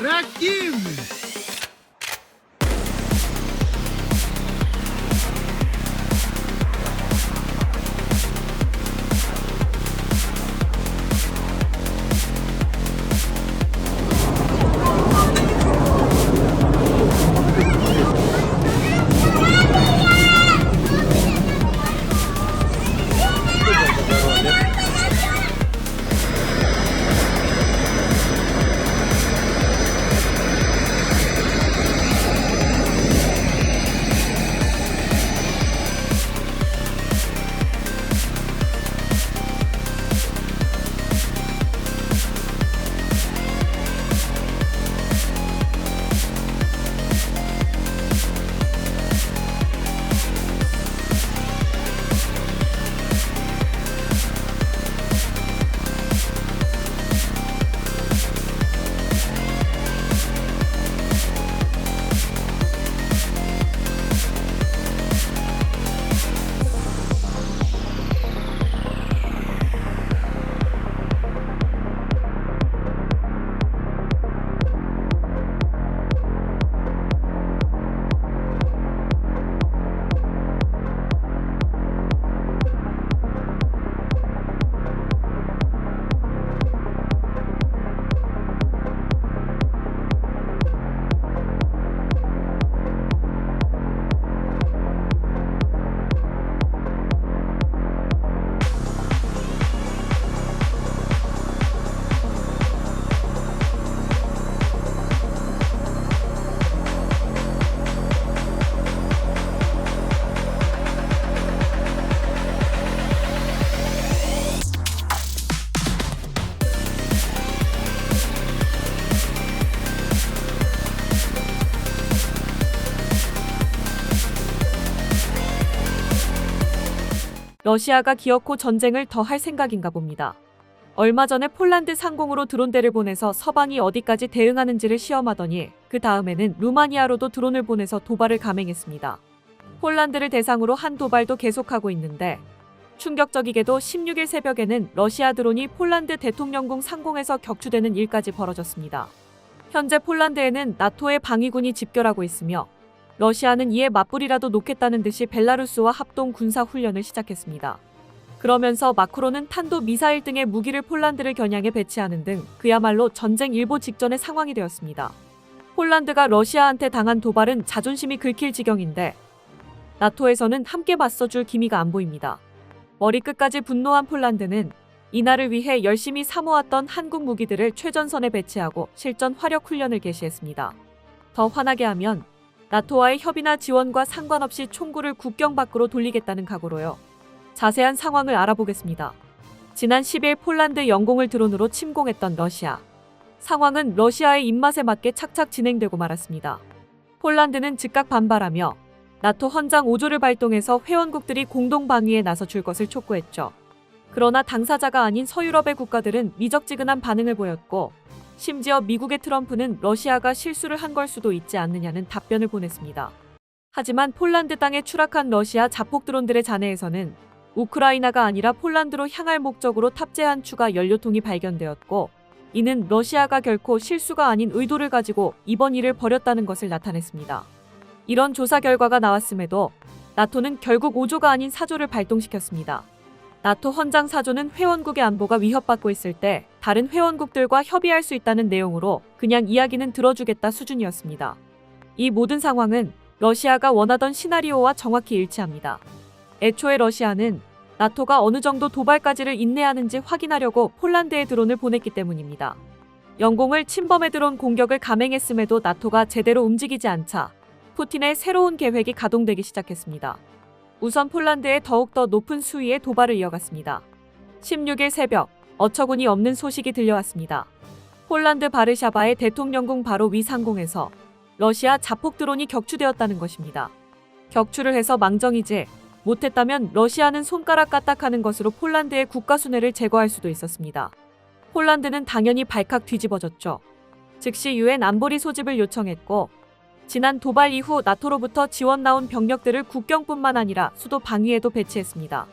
Противный! 러시아가 기어코 전쟁을 더 할 생각인가 봅니다. 얼마 전에 폴란드 상공으로 드론대를 보내서 서방이 어디까지 대응하는지를 시험하더니 그 다음에는 루마니아로도 드론을 보내서 도발을 감행했습니다. 폴란드를 대상으로 한 도발도 계속하고 있는데 충격적이게도 16일 새벽에는 러시아 드론이 폴란드 대통령궁 상공에서 격추되는 일까지 벌어졌습니다. 현재 폴란드에는 나토의 방위군이 집결하고 있으며 러시아는 이에 맞불이라도 놓겠다는 듯이 벨라루스와 합동 군사 훈련을 시작했습니다. 그러면서 마크로는 탄도 미사일 등의 무기를 폴란드를 겨냥해 배치하는 등 그야말로 전쟁 일보 직전의 상황이 되었습니다. 폴란드가 러시아한테 당한 도발은 자존심이 긁힐 지경인데 나토에서는 함께 맞서줄 기미가 안 보입니다. 머리끝까지 분노한 폴란드는 이날을 위해 열심히 사모았던 한국 무기들을 최전선에 배치하고 실전 화력 훈련을 개시했습니다. 더 화나게 하면 나토와의 협의나 지원과 상관없이 총구를 국경 밖으로 돌리겠다는 각오로요. 자세한 상황을 알아보겠습니다. 지난 10일 폴란드 영공을 드론으로 침공했던 러시아. 상황은 러시아의 입맛에 맞게 착착 진행되고 말았습니다. 폴란드는 즉각 반발하며 나토 헌장 5조를 발동해서 회원국들이 공동 방위에 나서 줄 것을 촉구했죠. 그러나 당사자가 아닌 서유럽의 국가들은 미적지근한 반응을 보였고 심지어 미국의 트럼프는 러시아가 실수를 한 걸 수도 있지 않느냐는 답변을 보냈습니다. 하지만 폴란드 땅에 추락한 러시아 자폭 드론들의 잔해에서는 우크라이나가 아니라 폴란드로 향할 목적으로 탑재한 추가 연료통이 발견되었고 이는 러시아가 결코 실수가 아닌 의도를 가지고 이번 일을 벌였다는 것을 나타냈습니다. 이런 조사 결과가 나왔음에도 나토는 결국 5조가 아닌 4조를 발동시켰습니다. 나토 헌장 4조는 회원국의 안보가 위협받고 있을 때 다른 회원국들과 협의할 수 있다는 내용으로 그냥 이야기는 들어주겠다 수준이었습니다. 이 모든 상황은 러시아가 원하던 시나리오와 정확히 일치합니다. 애초에 러시아는 나토가 어느 정도 도발까지를 인내하는지 확인하려고 폴란드에 드론을 보냈기 때문입니다. 영공을 침범해 드론 공격을 감행했음에도 나토가 제대로 움직이지 않자 푸틴의 새로운 계획이 가동되기 시작했습니다. 우선 폴란드에 더욱더 높은 수위의 도발을 이어갔습니다. 16일 새벽 어처구니 없는 소식이 들려왔습니다. 폴란드 바르샤바의 대통령궁 바로 위 상공에서 러시아 자폭 드론이 격추되었다는 것입니다. 격추를 해서 망정이지 못했다면 러시아는 손가락 까딱하는 것으로 폴란드의 국가 순회를 제거할 수도 있었습니다. 폴란드는 당연히 발칵 뒤집어졌죠. 즉시 유엔 안보리 소집을 요청했고 지난 도발 이후 나토로부터 지원 나온 병력들을 국경뿐만 아니라 수도 방위에도 배치했습니다.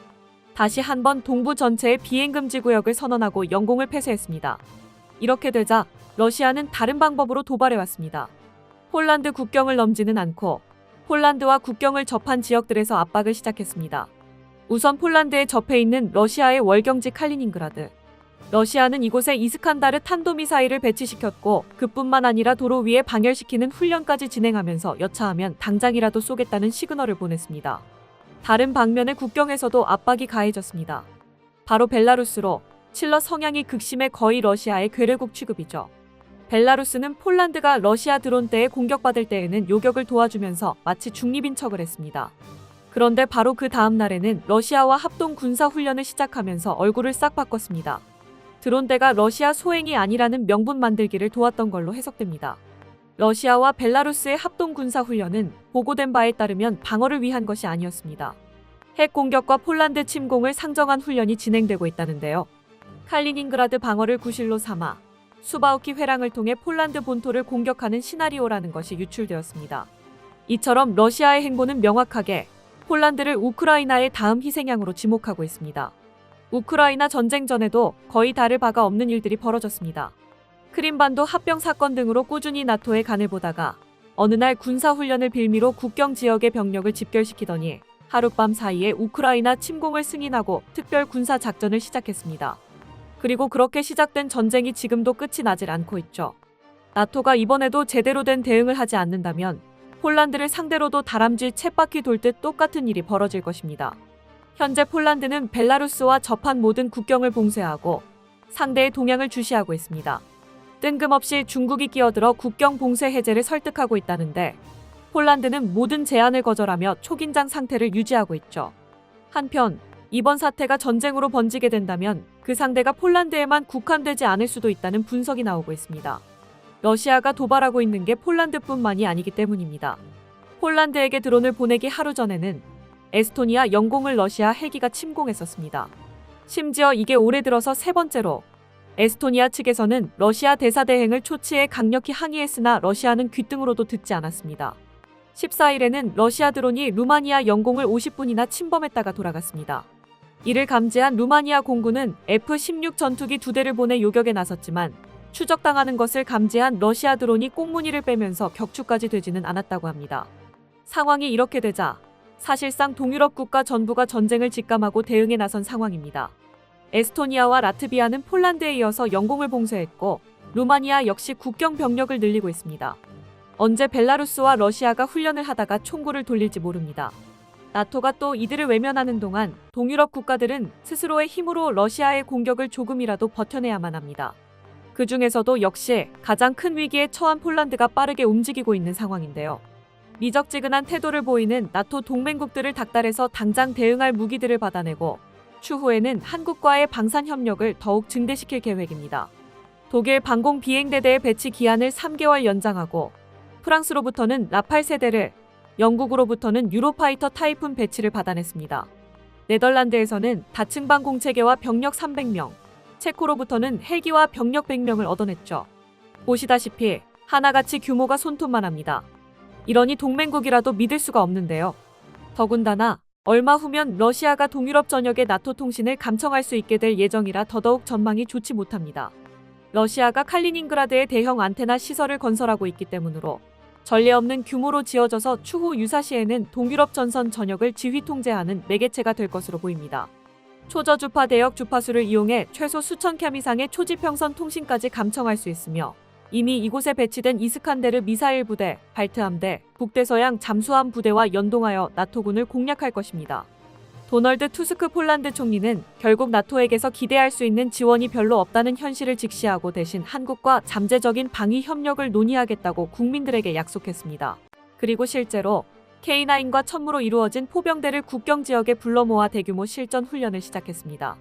다시 한번 동부 전체의 비행 금지 구역을 선언하고 영공을 폐쇄했습니다. 이렇게 되자 러시아는 다른 방법으로 도발해왔습니다. 폴란드 국경을 넘지는 않고 폴란드와 국경을 접한 지역들에서 압박을 시작했습니다. 우선 폴란드에 접해 있는 러시아의 월경지 칼리닝그라드. 러시아는 이곳에 이스칸다르 탄도미사일을 배치시켰고 그뿐만 아니라 도로 위에 방열시키는 훈련까지 진행하면서 여차하면 당장이라도 쏘겠다는 시그널을 보냈습니다. 다른 방면의 국경에서도 압박이 가해졌습니다. 바로 벨라루스로 칠러 성향이 극심해 거의 러시아의 괴뢰국 취급이죠. 벨라루스는 폴란드가 러시아 드론대에 공격받을 때에는 요격을 도와주면서 마치 중립인 척을 했습니다. 그런데 바로 그 다음 날에는 러시아와 합동 군사 훈련을 시작하면서 얼굴을 싹 바꿨습니다. 드론대가 러시아 소행이 아니라는 명분 만들기를 도왔던 걸로 해석됩니다. 러시아와 벨라루스의 합동 군사 훈련은 보고된 바에 따르면 방어를 위한 것이 아니었습니다. 핵 공격과 폴란드 침공을 상정한 훈련이 진행되고 있다는데요. 칼리닝그라드 방어를 구실로 삼아 수바우키 회랑을 통해 폴란드 본토를 공격하는 시나리오라는 것이 유출되었습니다. 이처럼 러시아의 행보는 명확하게 폴란드를 우크라이나의 다음 희생양으로 지목하고 있습니다. 우크라이나 전쟁 전에도 거의 다를 바가 없는 일들이 벌어졌습니다. 크림반도 합병 사건 등으로 꾸준히 나토에 간을 보다가 어느 날 군사훈련을 빌미로 국경 지역의 병력을 집결시키더니 하룻밤 사이에 우크라이나 침공을 승인하고 특별 군사 작전을 시작했습니다. 그리고 그렇게 시작된 전쟁이 지금도 끝이 나질 않고 있죠. 나토가 이번에도 제대로 된 대응을 하지 않는다면 폴란드를 상대로도 다람쥐 쳇바퀴 돌 듯 똑같은 일이 벌어질 것입니다. 현재 폴란드는 벨라루스와 접한 모든 국경을 봉쇄하고 상대의 동향을 주시하고 있습니다. 뜬금없이 중국이 끼어들어 국경 봉쇄 해제를 설득하고 있다는데 폴란드는 모든 제안을 거절하며 초긴장 상태를 유지하고 있죠. 한편 이번 사태가 전쟁으로 번지게 된다면 그 상대가 폴란드에만 국한되지 않을 수도 있다는 분석이 나오고 있습니다. 러시아가 도발하고 있는 게 폴란드뿐만이 아니기 때문입니다. 폴란드에게 드론을 보내기 하루 전에는 에스토니아 영공을 러시아 헬기가 침공했었습니다. 심지어 이게 올해 들어서 세 번째로 에스토니아 측에서는 러시아 대사 대행을 초치해 강력히 항의했으나 러시아는 귀등으로도 듣지 않았습니다. 14일에는 러시아 드론이 루마니아 영공을 50분이나 침범했다가 돌아갔습니다. 이를 감지한 루마니아 공군은 F-16 전투기 두 대를 보내 요격에 나섰지만 추적당하는 것을 감지한 러시아 드론이 꽁무니를 빼면서 격추까지 되지는 않았다고 합니다. 상황이 이렇게 되자 사실상 동유럽 국가 전부가 전쟁을 직감하고 대응에 나선 상황입니다. 에스토니아와 라트비아는 폴란드에 이어서 영공을 봉쇄했고 루마니아 역시 국경 병력을 늘리고 있습니다. 언제 벨라루스와 러시아가 훈련을 하다가 총구를 돌릴지 모릅니다. 나토가 또 이들을 외면하는 동안 동유럽 국가들은 스스로의 힘으로 러시아의 공격을 조금이라도 버텨내야만 합니다. 그 중에서도 역시 가장 큰 위기에 처한 폴란드가 빠르게 움직이고 있는 상황인데요. 미적지근한 태도를 보이는 나토 동맹국들을 닥달해서 당장 대응할 무기들을 받아내고 추후에는 한국과의 방산 협력을 더욱 증대시킬 계획입니다. 독일 방공 비행대대의 배치 기한을 3개월 연장하고 프랑스로부터는 라팔 세대를, 영국으로부터는 유로파이터 타이푼 배치를 받아냈습니다. 네덜란드에서는 다층방 공체계와 병력 300명, 체코로부터는 헬기와 병력 100명을 얻어냈죠. 보시다시피 하나같이 규모가 손톱만합니다. 이러니 동맹국이라도 믿을 수가 없는데요. 더군다나 얼마 후면 러시아가 동유럽 전역의 나토 통신을 감청할 수 있게 될 예정이라 더더욱 전망이 좋지 못합니다. 러시아가 칼리닝그라드에 대형 안테나 시설을 건설하고 있기 때문으로 전례 없는 규모로 지어져서 추후 유사시에는 동유럽 전선 전역을 지휘 통제하는 매개체가 될 것으로 보입니다. 초저주파 대역 주파수를 이용해 최소 수천 캬 이상의 초지평선 통신까지 감청할 수 있으며 이미 이곳에 배치된 이스칸데르 미사일 부대, 발트함대, 북대서양 잠수함 부대와 연동하여 나토군을 공략할 것입니다. 도널드 투스크 폴란드 총리는 결국 나토에게서 기대할 수 있는 지원이 별로 없다는 현실을 직시하고 대신 한국과 잠재적인 방위 협력을 논의하겠다고 국민들에게 약속했습니다. 그리고 실제로 K9과 천무로 이루어진 포병대를 국경 지역에 불러 모아 대규모 실전 훈련을 시작했습니다.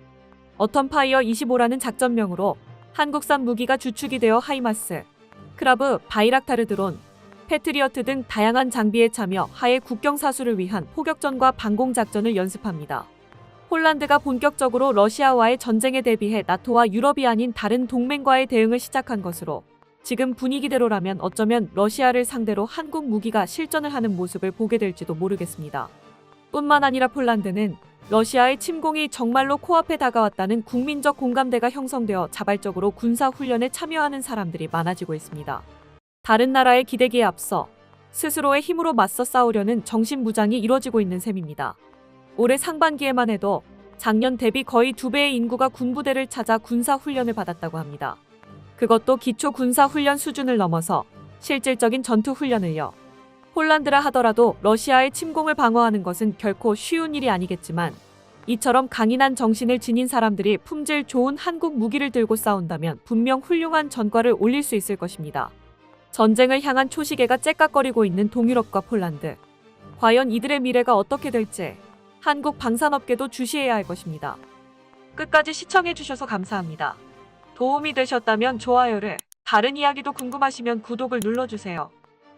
어텀파이어 25라는 작전명으로 한국산 무기가 주축이 되어 하이마스, 크라브, 바이락타르 드론, 패트리어트 등 다양한 장비에 참여 하해 국경 사수를 위한 포격전과 방공 작전을 연습합니다. 폴란드가 본격적으로 러시아와의 전쟁에 대비해 나토와 유럽이 아닌 다른 동맹과의 대응을 시작한 것으로 지금 분위기대로라면 어쩌면 러시아를 상대로 한국 무기가 실전을 하는 모습을 보게 될지도 모르겠습니다. 뿐만 아니라 폴란드는 러시아의 침공이 정말로 코앞에 다가왔다는 국민적 공감대가 형성되어 자발적으로 군사 훈련에 참여하는 사람들이 많아지고 있습니다. 다른 나라의 기대기에 앞서 스스로의 힘으로 맞서 싸우려는 정신 무장이 이뤄지고 있는 셈입니다. 올해 상반기에만 해도 작년 대비 거의 두 배의 인구가 군부대를 찾아 군사 훈련을 받았다고 합니다. 그것도 기초 군사 훈련 수준을 넘어서 실질적인 전투 훈련을요. 폴란드라 하더라도 러시아의 침공을 방어하는 것은 결코 쉬운 일이 아니겠지만 이처럼 강인한 정신을 지닌 사람들이 품질 좋은 한국 무기를 들고 싸운다면 분명 훌륭한 전과를 올릴 수 있을 것입니다. 전쟁을 향한 초시계가 째깍거리고 있는 동유럽과 폴란드. 과연 이들의 미래가 어떻게 될지 한국 방산업계도 주시해야 할 것입니다. 끝까지 시청해주셔서 감사합니다. 도움이 되셨다면 좋아요를, 다른 이야기도 궁금하시면 구독을 눌러주세요.